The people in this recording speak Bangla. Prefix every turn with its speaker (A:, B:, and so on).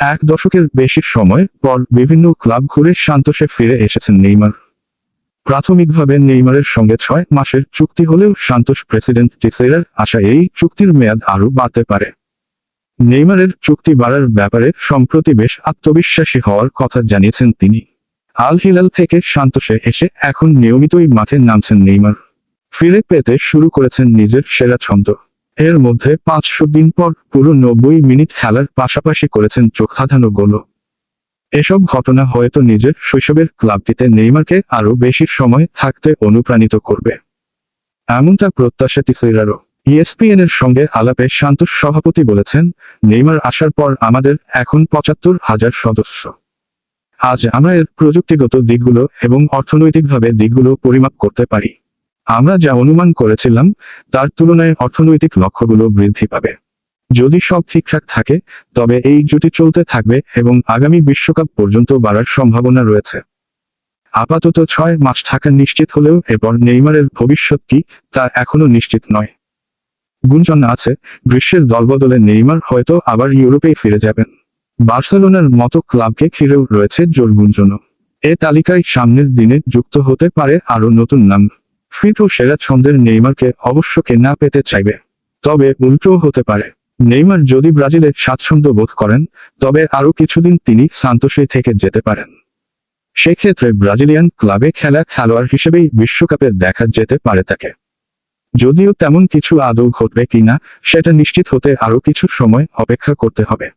A: এক দশকের বেশি সময় পর বিভিন্ন ক্লাব ঘুরে সান্তোষে ফিরে এসেছেন নেইমার। প্রাথমিকভাবে নেইমারের সঙ্গে ছয় মাসের চুক্তি হলেও সান্তোষ প্রেসিডেন্ট টিসেরার আশা এই চুক্তির মেয়াদ আরও বাড়তে পারে। নেইমারের চুক্তি বাড়ার ব্যাপারে সম্প্রতি বেশ আত্মবিশ্বাসী হওয়ার কথা জানিয়েছেন তিনি। আল হিলাল থেকে সান্তোষে এসে এখন নিয়মিতই মাঠে নামছেন নেইমার। ফিরে পেতে শুরু করেছেন নিজের সেরা ছন্দ। এর মধ্যে পাঁচশো দিন পর পুরো নব্বই মিনিট খেলার পাশাপাশি করেছেন চোখাধানো গোলও এসব ঘটনা হয়তো নিজের শৈশবের ক্লাবটিতে নেইমারকে আরও বেশি সময় থাকতে অনুপ্রাণিত করবে। এমনটা প্রত্যাশা তিসেরারও ইএসপিএন এর সঙ্গে আলাপে শান্তোষ সভাপতি বলেছেন, নেইমার আসার পর আমাদের এখন পঁচাত্তর হাজার সদস্য। আজ আমরা এর প্রযুক্তিগত দিকগুলো এবং অর্থনৈতিকভাবে দিকগুলো পরিমাপ করতে পারি। আমরা যা অনুমান করেছিলাম, তার তুলনায় অর্থনৈতিক লক্ষ্যগুলো বৃদ্ধি পাবে। যদি সব ঠিকঠাক থাকে, তবে এই জুটি চলতে থাকবে এবং আগামী বিশ্বকাপ পর্যন্ত বাড়ার সম্ভাবনা রয়েছে। আপাতত ছয় মাস থাকা নিশ্চিত হলেও এরপর নেইমারের ভবিষ্যৎ কি, তা এখনও নিশ্চিত নয়। গুঞ্জন আছে, গ্রীষ্মের দলবদলে নেইমার হয়তো আবার ইউরোপে ফিরে যাবেন। বার্সেলোনার মতো ক্লাবকে ঘিরেও রয়েছে জোর গুঞ্জনও। এ তালিকায় সামনের দিনে যুক্ত হতে পারে আরও নতুন নাম। ফিট ও সেরা ছন্দের নেইমারকে অবশ্য কে না পেতে চাইবে। তবে উল্টোও হতে পারে। নেইমার যদি ব্রাজিলে স্বাচ্ছন্দ্য বোধ করেন, তবে আরও কিছুদিন তিনি সান্তোসে থেকে যেতে পারেন। সেক্ষেত্রে ব্রাজিলিয়ান ক্লাবে খেলা খেলোয়াড় হিসেবেই বিশ্বকাপে দেখা যেতে পারে তাকে। যদিও তেমন কিছু আদৌ ঘটবে কিনা, সেটা নিশ্চিত হতে আরও কিছু সময় অপেক্ষা করতে হবে।